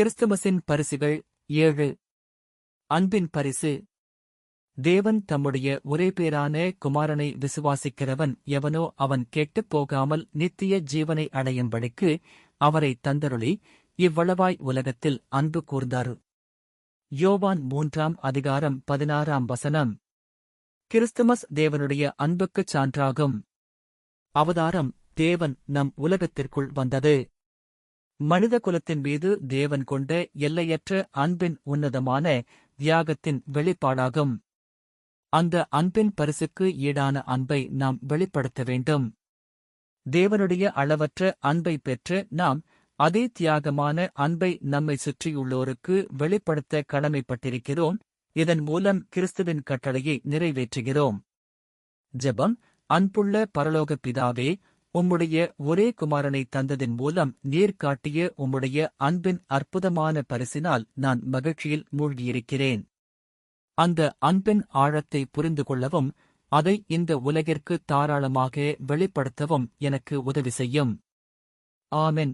கிறிஸ்துமஸின் பரிசுகள் ஏழு. அன்பின் பரிசு. தேவன் தம்முடைய ஒரே பேரான குமாரனை விசுவாசிக்கிறவன் எவனோ அவன் கெட்டுப் போகாமல் நித்திய ஜீவனை அடையும்படிக்கு அவரை தந்தருளி இவ்வளவாய் உலகத்தில் அன்பு கூர்ந்தாரு. யோவான் மூன்றாம் அதிகாரம் பதினாறாம் வசனம். கிறிஸ்துமஸ் தேவனுடைய அன்புக்குச் சான்றாகும். அவதாரம் தேவன் நம் உலகத்திற்குள் வந்தது. மனித குலத்தின் மீது தேவன் கொண்ட எல்லையற்ற அன்பின் உன்னதமான தியாகத்தின் வெளிப்பாடாகும். அந்த அன்பின் பரிசுக்கு ஈடான அன்பை நாம் வெளிப்படுத்த வேண்டும். தேவனுடைய அளவற்ற அன்பை பெற்று நாம் அதே தியாகமான அன்பை நம்மை சுற்றியுள்ளோருக்கு வெளிப்படுத்த கடமைப்பட்டிருக்கிறோம். இதன் மூலம் கிறிஸ்துவின் கட்டளையை நிறைவேற்றுகிறோம். ஜெபம் அன்புள்ள பரலோக பிதாவே உம்முடைய ஒரே குமாரனை தந்ததின் மூலம் நீர் காட்டிய உம்முடைய அன்பின் அற்புதமான பரிசினால் நான் மகிழ்ச்சியில் மூழ்கியிருக்கிறேன். அந்த அன்பின் ஆழத்தை புரிந்து கொள்ளவும் அதை இந்த உலகிற்கு தாராளமாக வெளிப்படுத்தவும் எனக்கு உதவி செய்யும். ஆமென்.